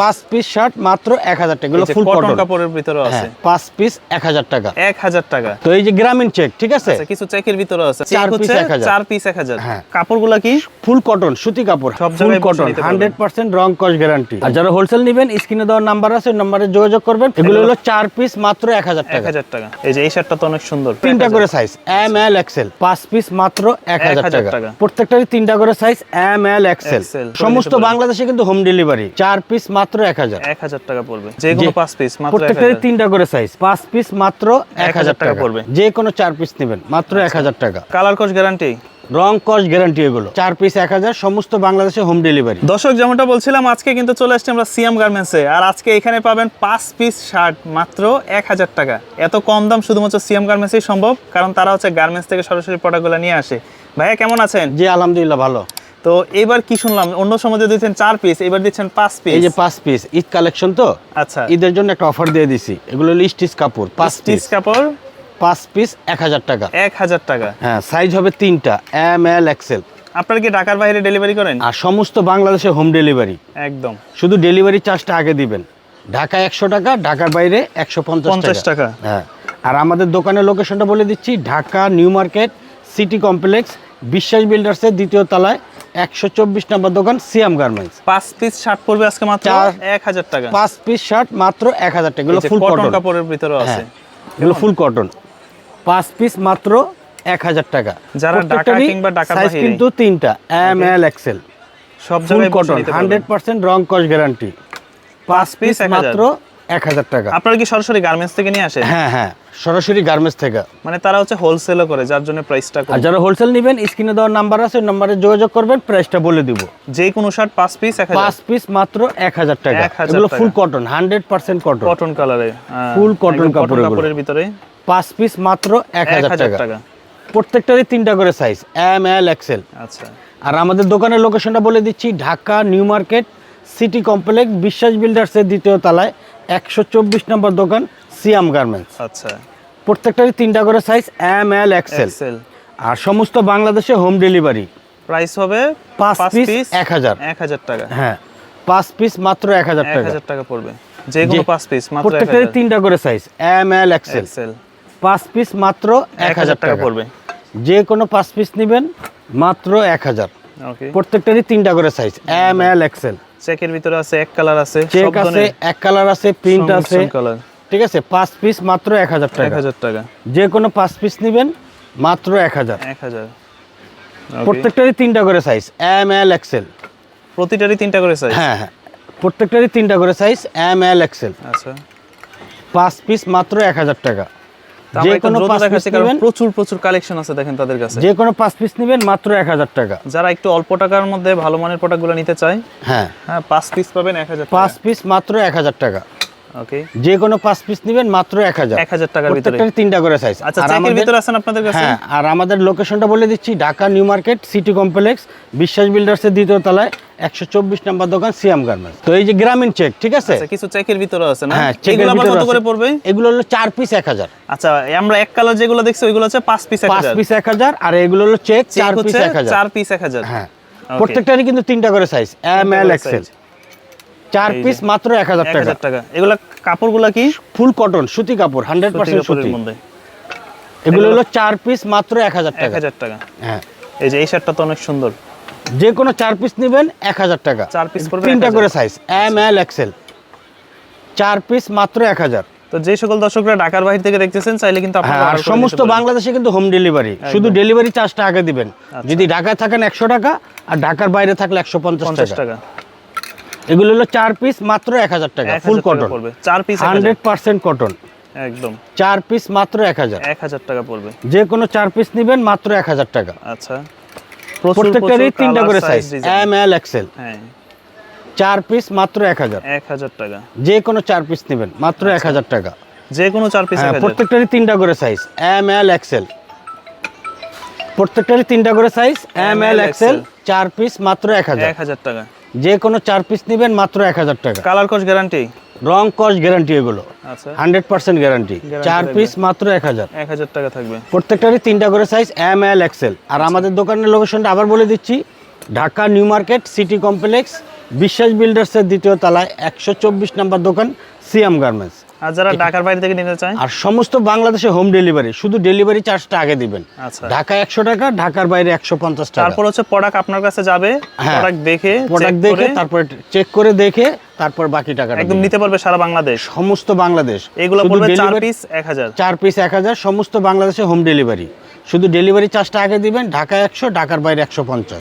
পাঁচ piece shirt মাত্র এক হাজার টাকা। এগুলো ফুল কটন কাপড়ের ভিতরে আছে। হ্যাঁ পাঁচ পিস এক হাজার টাকা। এক হাজার টাকা। তো এই যে গ্রামীণ চেক ঠিক আছে? আচ্ছা, কিছু চেকের ভিতরে আছে। চার হচ্ছে 1000 চার পিস এক হাজার। হ্যাঁ। কাপড়গুলা কি? ফুল কটন সুতি কাপড়। সব ফুল কটন হান্ড্রেড পার্সেন্ট রং কস গ্যারান্টি আর যারা হোলসেল নেবেন স্ক্রিনে দেওয়ার নাম্বার আছে ওই নাম্বারে যোগাযোগ করবেন। এগুলো হলো চার পিস মাত্র এক হাজার এক টাকা হাজার টাকা। এই যে এই শার্টটা তো অনেক সুন্দর। তিনটা করে সাইজ এম এল এক্সেল পাঁচ পিস মাত্র এক হাজার টাকা। প্রত্যেকটারই তিনটা করে সাইজ এম এল এক্সেল সমস্ত বাংলাদেশে কিন্তু হোম ডেলিভারি চার পিস মাত্র হাজার। এক হাজার টাকা পড়বে। যে কোনো যে- পাঁচ পিস মাত্র প্রত্যেকটারই তিনটা করে সাইজ পাঁচ পিস মাত্র এক হাজার টাকা পড়বে। যে কোনো চার পিস নেবেন মাত্র এক হাজার টাকা। কালার গ্যারান্টি রং কস্ট গ্যারান্টি এগুলো। চার পিস এক হাজার সমস্ত বাংলাদেশে হোম ডেলিভারি দর্শক যেমনটা বলছিলাম আজকে কিন্তু চলে আসছি আমরা সিএম গার্মেন্টসে আর আজকে এখানে পাবেন পাঁচ পিস শার্ট মাত্র এক হাজার টাকা। এত কম দাম শুধুমাত্র সিএম গার্মেন্টসই সম্ভব কারণ তারা হচ্ছে গার্মেন্টস থেকে সরাসরি প্রোডাক্টগুলো নিয়ে আসে। ভাইয়া কেমন আছেন? জি আলহামদুলিল্লাহ ভালো। তো এবার কি শুনলাম? অন্য সময় দিচ্ছেন চার পিস এবার দিচ্ছেন পাঁচ পিস এই যে পাঁচ পিস ঈদ কালেকশন তো? আচ্ছা। ঈদের জন্য একটা অফার দিয়ে দিছি। এগুলো হলো স্টিচ কাপড় পাঁচ পিস কাপড়। পাঁচ পিস এক হাজার টাকা। এক হাজার টাকা। হ্যাঁ সাইজ হবে তিনটা এম এল এক্সেল আপনারা কি ঢাকার বাইরে ডেলিভারি করেন? আর সমস্ত বাংলাদেশে হোম ডেলিভারি একদম। শুধু ডেলিভারি চার্জটা আগে দিবেন। ঢাকা একশো টাকা ঢাকার বাইরে একশো পঞ্চাশ টাকা। হ্যাঁ। আর আমাদের দোকানের লোকেশনটা বলে দিচ্ছি Dhaka new market city complex Biswas বিল্ডার্সের দ্বিতীয় তলায় একশো চব্বিশ নম্বর দোকান সিয়াম গার্মেন্টস। পাঁচ পিস শার্ট পড়বে আজকে মাত্র এক হাজার টাকা। পাঁচ পিস শার্ট মাত্র এক হাজার টাকা। এগুলো ফুল কটন কাপড়ের ভিতরে আছে। হ্যাঁ এগুলো ফুল কটন পাঁচ পিস মাত্র এক হাজার টাকা। যারা ঢাকা কিংবা size বাহিরে। কিন্তু তিনটা এম এল এক্সেল সব ফুল কটন হান্ড্রেড। পার্সেন্ট রং কস গ্যারান্টি পাঁচ পিস মাত্র এক হাজার টাকা। আপনারা কি সরাসরি গার্মেন্টস থেকে নিয়ে আসে হ্যাঁ হ্যাঁ সরাসরি গার্মেন্টস থেকে। মানে তারা হচ্ছে হোলসেলও করে যার জন্য প্রাইসটা আর যারা হোলসেল নেবেন স্ক্রিনে দেওয়ার নাম্বার আছে ওই নাম্বারে যোগাযোগ করবেন প্রাইসটা বলে দিব। যে কোনো শার্ট পাঁচ পিস পাঁচ পিস মাত্র এক হাজার টাকা। এগুলো full cotton hundred percent cotton cotton কালারে cotton কাপড় কাপড়ের ভিতরে। পাঁচ পিস মাত্র এক হাজার টাকা। প্রত্যেকটারই তিনটা করে সাইজ এম এল এক্সেল আচ্ছা। আর আমাদের দোকানের লোকেশনটা বলে দিচ্ছি Dhaka new market city complex Biswas বিল্ডার্সের দ্বিতীয় তলায় একশো চব্বিশ নম্বর দোকান সিয়াম গার্মেন্টস। আচ্ছা। প্রত্যেকটারই তিনটা করে সাইজ এম এল এক্সেল আর সমস্ত বাংলাদেশে হোম ডেলিভারি প্রাইস হবে পাঁচ পিস এক হাজার। এক হাজার টাকা। হ্যাঁ পাঁচ পিস মাত্র এক হাজার এক টাকা। হাজার টাকা পড়বে। যে কোনো পাঁচ পিস মাত্র প্রত্যেকটারই তিনটা করে size M L XL XL পাঁচ পিস মাত্র এক হাজার টাকা পড়বে। যে কোনো পাঁচ পিস নেবেন মাত্র এক হাজার। প্রত্যেকটারই তিনটা করে সাইজ এম এল এক্সেল চেকের ভিতরে আছে এক কালার আছে চেক আছে এক কালার আছে প্রিন্ট আছে। কালার ঠিক আছে পাঁচ পিস মাত্র এক হাজার এক টাকা হাজার টাকা। যে কোনো পাঁচ পিস নেবেন মাত্র এক হাজার। এক হাজার। প্রত্যেকটারই তিনটা করে সাইজ এম এল এক্সেল প্রতিটারই তিনটা করে সাইজ হ্যাঁ হ্যাঁ। প্রত্যেকটারই তিনটা করে সাইজ এম এল এক্সেল আচ্ছা। পাঁচ পিস মাত্র এক হাজার টাকা। যে কোনো পাঁচ পিস নেবেন। প্রচুর প্রচুর কালেকশন আছে দেখেন তাদের কাছে। যে কোনো পাঁচ পিস নেবেন মাত্র এক হাজার টাকা। যারা একটু অল্প টাকার মধ্যে ভালো মানের প্রোডাক্টগুলো নিতে চায় হ্যাঁ। হ্যাঁ পাঁচ পিস পাবেন এক হাজার পাঁচ পিস মাত্র এক হাজার টাকা। ওকে যে কোনো পাঁচ পিস নেবেন মাত্র এক হাজার। এক হাজার টাকার ভিতরে। তিনটা করে সাইজ আচ্ছা চেকের ভিতরে আছেন আপনাদের কাছে? হ্যাঁ আর আমাদের লোকেশনটা বলে দিচ্ছি Dhaka new market city complex Biswas বিল্ডার্সের দ্বিতীয় তলায়। একশো চব্বিশ নম্বর দোকান সিয়াম গার্মেন্টস। তো এই যে গ্রামীণ চেক ঠিক আছে? আচ্ছা কিছু চেকের ভিতরে আছে না? হ্যাঁ এগুলো আবার কত করে পড়বে? এগুলো হলো চার পিস এক হাজার। আচ্ছা আমরা এক কালার যেগুলো দেখছি ওইগুলো হচ্ছে পাঁচ পিস পাঁচ পিস এক হাজার আর এগুলো হলো চেক চার পিস এক হাজার। চার পিস এক হাজার। হ্যাঁ। প্রত্যেকটারই কিন্তু তিনটা করে সাইজ এম এল এক্সেল চার পিস মাত্র এক হাজার এক টাকা। এগুলা কাপড়গুলা কি? ফুল কটন সুতি কাপড় হান্ড্রেড পার্সেন্ট কাপড়ের সুতি। মধ্যে। এগুলো হলো চার পিস মাত্র এক হাজার এক টাকা হাজার টাকা। হ্যাঁ। এই যে এই শার্টটা তো অনেক সুন্দর। যে কোনো চার পিস নেবেন এক হাজার টাকা। চার পড়বে তিনটা করে সাইজ এম এল এক্সেল চার পিস মাত্র এক হাজার। তো যে সকল দর্শকরা ঢাকার বাইরে থেকে দেখতেছেন চাইলে কিন্তু আপনারা হ্যাঁ আর সমস্ত বাংলাদেশে কিন্তু হোম ডেলিভারি শুধু ডেলিভারি চার্জটা আগে দিবেন। যদি ঢাকায় থাকেন একশো টাকা আর ঢাকার বাইরে থাকলে একশো পঞ্চাশ টাকা। টাকা। এগুলো হলো চার পিস মাত্র এক হাজার টাকা ফুল কটন চার পিস হান্ড্রেড পার্সেন্ট কটন একদম। চার পিস মাত্র এক হাজার। এক হাজার টাকা পড়বে। যে কোনো চার পিস নেবেন মাত্র এক হাজার টাকা। আচ্ছা। প্রত্যেকটারই তিনটা করে সাইজ এম এল এক্সেল চার পিস মাত্র এক হাজার। এক হাজার টাকা। যে কোনো চার পিস নেবেন মাত্র এক হাজার টাকা। যে কোনো চার পিস হ্যাঁ প্রত্যেকটারই তিনটা করে সাইজ এম এল এক্সেল প্রত্যেকটারই তিনটা করে সাইজ এম এল এক্সেল চার পিস মাত্র এক হাজার। এক হাজার টাকা। যে কোনো চার পিস নেবেন মাত্র এক হাজার টাকা। কালার কোচ গ্যারান্টি রং কস্ট গ্যারান্টি এগুলো। আচ্ছা। Hundred percent guarantee. চার পিস মাত্র এক হাজার। এক হাজার টাকা থাকবে। প্রত্যেকটারই তিনটা করে সাইজ এম এল এক্সেল আর আমাদের দোকানের লোকেশনটা আবার বলে দিচ্ছি Dhaka new market city complex Biswas বিল্ডার্সের দ্বিতীয় তলায় একশো চব্বিশ নম্বর দোকান সিএম গার্মেন্টস আর যারা ঢাকার বাইরে থেকে নিতে চায়? আর সমস্ত বাংলাদেশে হোম ডেলিভারি শুধু ডেলিভারি চার্জটা আগে দিবেন। আচ্ছা। ঢাকা একশো টাকা ঢাকার বাইরে একশো পঞ্চাশ টাকা। তারপর হচ্ছে প্রোডাক্ট আপনার কাছে যাবে হ্যাঁ। প্রোডাক্ট দেখে প্রোডাক্ট দেখে তারপরে চেক করে দেখে তারপর বাকি টাকাটা একদম নিতে পারবে সারা বাংলাদেশ। সমস্ত বাংলাদেশ। এগুলো পড়বে চার পিস এক হাজার। চার পিস এক হাজার সমস্ত বাংলাদেশে হোম ডেলিভারি শুধু ডেলিভারি চার্জটা আগে দিবেন ঢাকা একশো ঢাকার বাইরে একশো পঞ্চাশ।